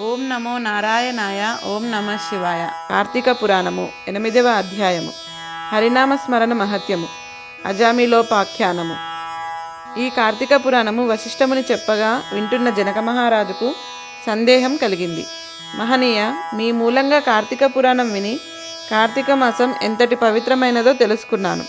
ఓం నమో నారాయణాయ ఓం నమ శివాయ. కార్తీక పురాణము ఎనిమిదవ అధ్యాయము. హరినామ స్మరణ మహత్యము. అజామిలోపాఖ్యానము. ఈ కార్తీక పురాణము వశిష్ఠముని చెప్పగా వింటున్న జనక మహారాజుకు సందేహం కలిగింది. మహనీయ మీ మూలంగా కార్తీక పురాణం విని కార్తీక మాసం ఎంతటి పవిత్రమైనదో తెలుసుకున్నాను.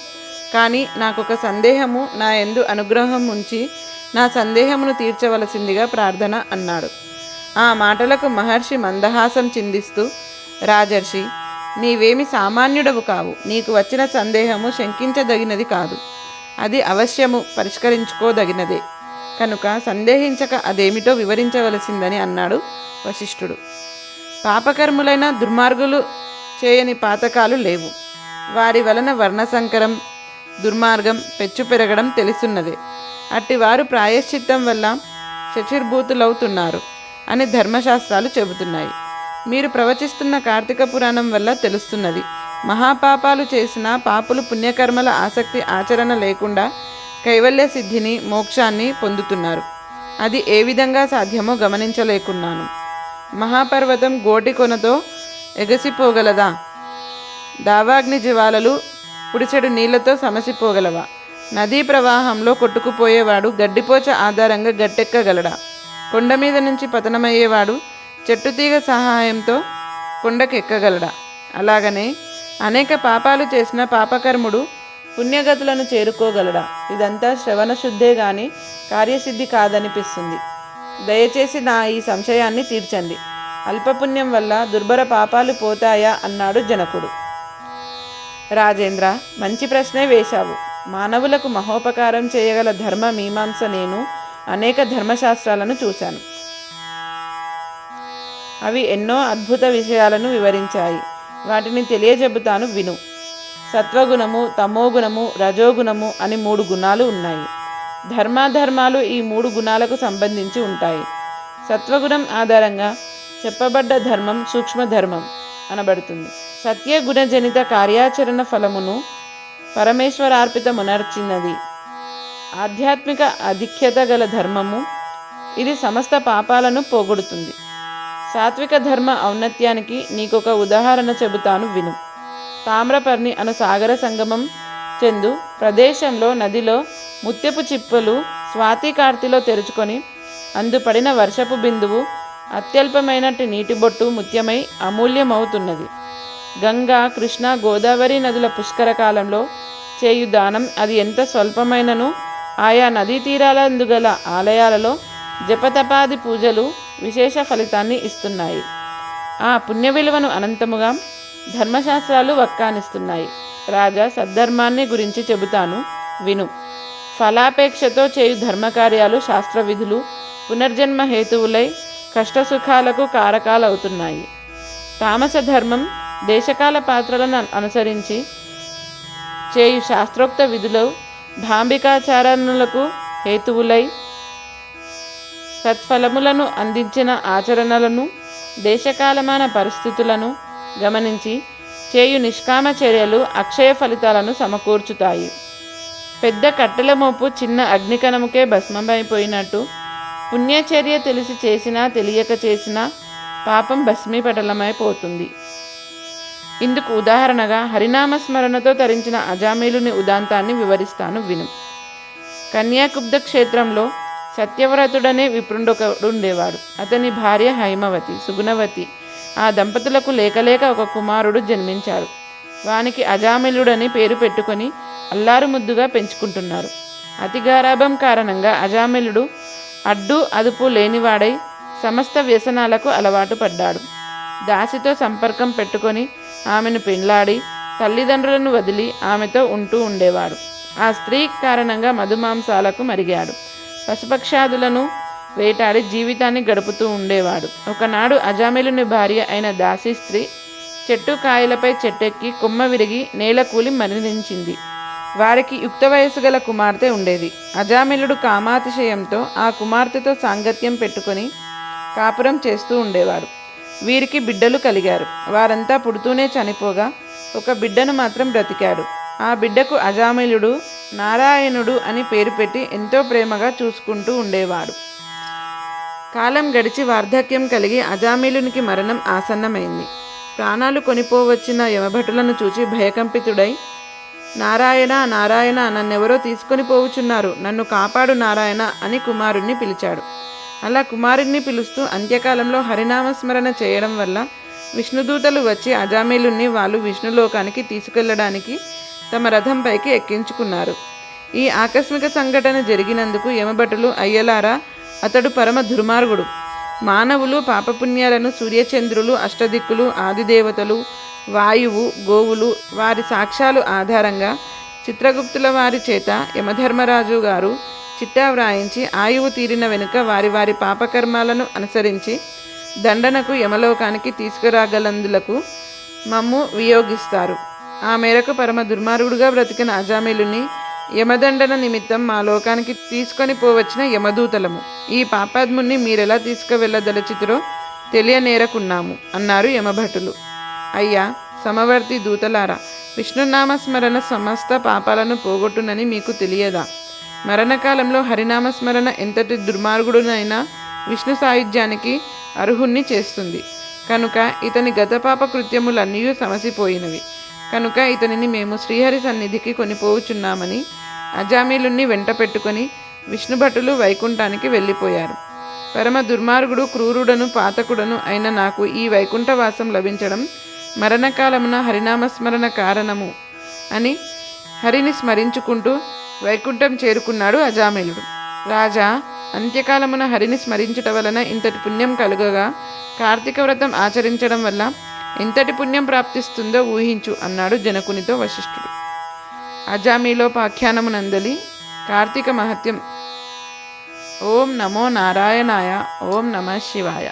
కానీ నాకొక సందేహము నా ఎందు అనుగ్రహం ఉంచి నా సందేహమును తీర్చవలసిందిగా ప్రార్థన అన్నాడు. ఆ మాటలకు మహర్షి మందహాసం చిందిస్తూ రాజర్షి నీవేమి సామాన్యుడవు కావు. నీకు వచ్చిన సందేహము శంకించదగినది కాదు. అది అవశ్యము పరిష్కరించుకోదగినదే. కనుక సందేహించక అదేమిటో వివరించవలసిందని అన్నాడు వశిష్ఠుడు. పాపకర్ములైన దుర్మార్గులు చేయని పాతకాలు లేవు. వారి వలన వర్ణసంకరం దుర్మార్గం పెచ్చు పెరగడం తెలుసున్నదే. అట్టివారు ప్రాయశ్చిత్తం వల్ల శచిర్భూతులవుతున్నారు అని ధర్మశాస్త్రాలు చెబుతున్నాయి. మీరు ప్రవచిస్తున్న కార్తీక పురాణం వల్ల తెలుస్తున్నది. మహాపాపాలు చేసిన పాపులు పుణ్యకర్మల ఆసక్తి ఆచరణ లేకుండా కైవల్య సిద్ధిని మోక్షాన్ని పొందుతున్నారు. అది ఏ విధంగా సాధ్యమో గమనించలేకున్నాను. మహాపర్వతం గోటి కొనతో ఎగసిపోగలదా? దావాగ్ని జ్వాలలు పుడిచెడు నీళ్ళతో సమసిపోగలవా? నదీ ప్రవాహంలో కొట్టుకుపోయేవాడు గడ్డిపోచ ఆధారంగా గట్టెక్కగలడా? కొండ మీద నుంచి పతనమయ్యేవాడు చెట్టు తీగ సహాయంతో కొండకెక్కగలడా? అలాగనే అనేక పాపాలు చేసిన పాపకర్ముడు పుణ్యగతులను చేరుకోగలడా? ఇదంతా శ్రవణ శుద్ధే గాని కార్యసిద్ధి కాదనిపిస్తుంది. దయచేసి నా ఈ సంశయాన్ని తీర్చండి. అల్పపుణ్యం వల్ల దుర్భర పాపాలు పోతాయా? అన్నాడు జనకుడు. రాజేంద్ర మంచి ప్రశ్నే వేశావు. మానవులకు మహోపకారం చేయగల ధర్మ మీమాంస నేను అనేక ధర్మశాస్త్రాలను చూశాను. అవి ఎన్నో అద్భుత విషయాలను వివరించాయి. వాటిని తెలియజెబుతాను విను. సత్వగుణము తమోగుణము రజోగుణము అని మూడు గుణాలు ఉన్నాయి. ధర్మాధర్మాలు ఈ మూడు గుణాలకు సంబంధించి ఉంటాయి. సత్వగుణం ఆధారంగా చెప్పబడ్డ ధర్మం సూక్ష్మధర్మం అనబడుతుంది. సత్యగుణజనిత కార్యాచరణ ఫలమును పరమేశ్వరార్పితమునర్చినది. ఆధ్యాత్మిక అధిక్యత గల ధర్మము ఇది సమస్త పాపాలను పోగొడుతుంది. సాత్విక ధర్మ ఔన్నత్యానికి నీకొక ఉదాహరణ చెబుతాను విను. తామ్రపర్ణి అను సాగర సంగమం చెందు ప్రదేశంలో నదిలో ముత్యపు చిప్పలు స్వాతి కార్తిలో తెరుచుకొని అందుపడిన వర్షపు బిందువు అత్యల్పమైనట్టు నీటి బొట్టు ముత్యమై అమూల్యమవుతున్నది. గంగా కృష్ణ గోదావరి నదుల పుష్కర కాలంలో చేయు దానం అది ఎంత స్వల్పమైనను ఆయా నదీ తీరాలందు గల ఆలయాలలో జపతపాది పూజలు విశేష ఫలితాన్ని ఇస్తున్నాయి. ఆ పుణ్య విలువను అనంతముగా ధర్మశాస్త్రాలు వక్కానిస్తున్నాయి. రాజా సద్ధర్మాన్ని గురించి చెబుతాను విను. ఫలాపేక్షతో చేయు ధర్మకార్యాలు శాస్త్ర విధులు పునర్జన్మ హేతువులై కష్టసుఖాలకు కారకాలవుతున్నాయి. తామస ధర్మం దేశకాల పాత్రలను అనుసరించి చేయు శాస్త్రోక్త విధులు డాంబికాచారణలకు హేతువులై సత్ఫలములను అందించిన ఆచరణలను దేశకాలమాన పరిస్థితులను గమనించి చేయు నిష్కామ చర్యలు అక్షయ ఫలితాలను సమకూర్చుతాయి. పెద్ద కట్టెల మోపు చిన్న అగ్నికణముకే భస్మమైపోయినట్టు పుణ్యచర్య తెలిసి చేసినా తెలియక చేసినా పాపం భస్మీపటలమైపోతుంది. ఇందుకు ఉదాహరణగా హరినామస్మరణతో తరించిన అజామీలుని ఉదాంతాన్ని వివరిస్తాను విను. కన్యాకుబ్ద క్షేత్రంలో సత్యవ్రతుడనే విప్రుండొకడు ఉండేవాడు అతని భార్య హైమవతి సుగుణవతి. ఆ దంపతులకు లేకలేక ఒక కుమారుడు జన్మించారు. వానికి అజామిలుడని పేరు పెట్టుకొని అల్లారు ముద్దుగా పెంచుకుంటున్నారు. అతి గారాభం కారణంగా అజామిలుడు అడ్డు అదుపు లేనివాడై సమస్త వ్యసనాలకు అలవాటు పడ్డాడు. దాసితో సంపర్కం పెట్టుకొని ఆమెను పెండ్లాడి తల్లిదండ్రులను వదిలి ఆమెతో ఉంటూ ఉండేవాడు. ఆ స్త్రీ కారణంగా మధుమాంసాలకు మరిగాడు. పశుపక్షాదులను వేటాడి జీవితాన్ని గడుపుతూ ఉండేవాడు. ఒకనాడు అజామిలుని భార్య అయిన దాసి స్త్రీ చెట్టు కాయలపై చెట్టెక్కి కొమ్మ విరిగి నేల కూలి మరణించింది. వారికి యుక్త వయసు గల కుమార్తె ఉండేది. అజామిలుడు కామాతిశయంతో ఆ కుమార్తెతో సాంగత్యం పెట్టుకొని కాపురం చేస్తూ ఉండేవాడు. వీరికి బిడ్డలు కలిగారు. వారంతా పుడుతూనే చనిపోగా ఒక బిడ్డను మాత్రం బ్రతికాడు. ఆ బిడ్డకు అజామిలుడు నారాయణుడు అని పేరు పెట్టి ఎంతో ప్రేమగా చూసుకుంటూ ఉండేవాడు కాలం గడిచి వార్ధక్యం కలిగి అజామిలునికి మరణం ఆసన్నమైంది. ప్రాణాలు కొనిపోవచ్చిన యమభటులను చూచి భయకంపితుడై నారాయణ నారాయణ నన్నెవరో తీసుకొని పోవుచున్నారు. నన్ను కాపాడు నారాయణ అని కుమారుణ్ణి పిలిచాడు. అలా కుమారుణ్ణి పిలుస్తూ అంత్యకాలంలో హరినామస్మరణ చేయడం వల్ల విష్ణుదూతలు వచ్చి అజామిలుణ్ణి వాళ్ళు విష్ణులోకానికి తీసుకెళ్ళడానికి తమ రథంపైకి ఎక్కించుకున్నారు. ఈ ఆకస్మిక సంఘటన జరిగినందుకు యమభటులు అయ్యలారా అతడు పరమ దుర్మార్గుడు. మానవులు పాపపుణ్యాలను సూర్యచంద్రులు అష్టదిక్కులు ఆదిదేవతలు వాయువు గోవులు వారి సాక్ష్యాలు ఆధారంగా చిత్రగుప్తుల వారి చేత యమధర్మరాజు గారు చిట్టా వ్రాయించి ఆయువు తీరిన వెనుక వారి వారి పాపకర్మాలను అనుసరించి దండనకు యమలోకానికి తీసుకురాగలందులకు మమ్ము వియోగిస్తారు. ఆ మేరకు పరమ దుర్మార్గుడుగా బ్రతికిన అజామిలుని యమదండన నిమిత్తం మా లోకానికి తీసుకొని పోవచ్చిన యమదూతలము. ఈ పాపాద్ముని మీరెలా తీసుకువెళ్ళదలచితురో తెలియనేరకున్నాము అన్నారు యమభటులు. అయ్యా సమవర్తి దూతలారా విష్ణునామస్మరణ సమస్త పాపాలను పోగొట్టునని మీకు తెలియదా? మరణకాలంలో హరినామస్మరణ ఎంతటి దుర్మార్గుడునైనా విష్ణు సాయుధ్యానికి అర్హుణ్ణి చేస్తుంది. కనుక ఇతని గతపాప కృత్యములన్నీ సమసిపోయినవి. కనుక ఇతనిని మేము శ్రీహరి సన్నిధికి కొనిపోవుచున్నామని అజామీలుణ్ణి వెంట పెట్టుకొని విష్ణుభటులు వైకుంఠానికి వెళ్ళిపోయారు. పరమ దుర్మార్గుడు క్రూరుడను పాతకుడను అయిన నాకు ఈ వైకుంఠవాసం లభించడం మరణకాలమున హరినామస్మరణ కారణము అని హరిని స్మరించుకుంటూ వైకుంఠం చేరుకున్నాడు అజామిలుడు. రాజా అంత్యకాలమున హరిని స్మరించుట వలన ఇంతటి పుణ్యం కలుగగా కార్తీక వ్రతం ఆచరించడం వల్ల ఎంతటి పుణ్యం ప్రాప్తిస్తుందో ఊహించు అన్నాడు జనకునితో వశిష్ఠుడు. అజామీలోపాఖ్యానమునందలి కార్తీక మహత్యం. ఓం నమో నారాయణాయ ఓం నమ శివాయ.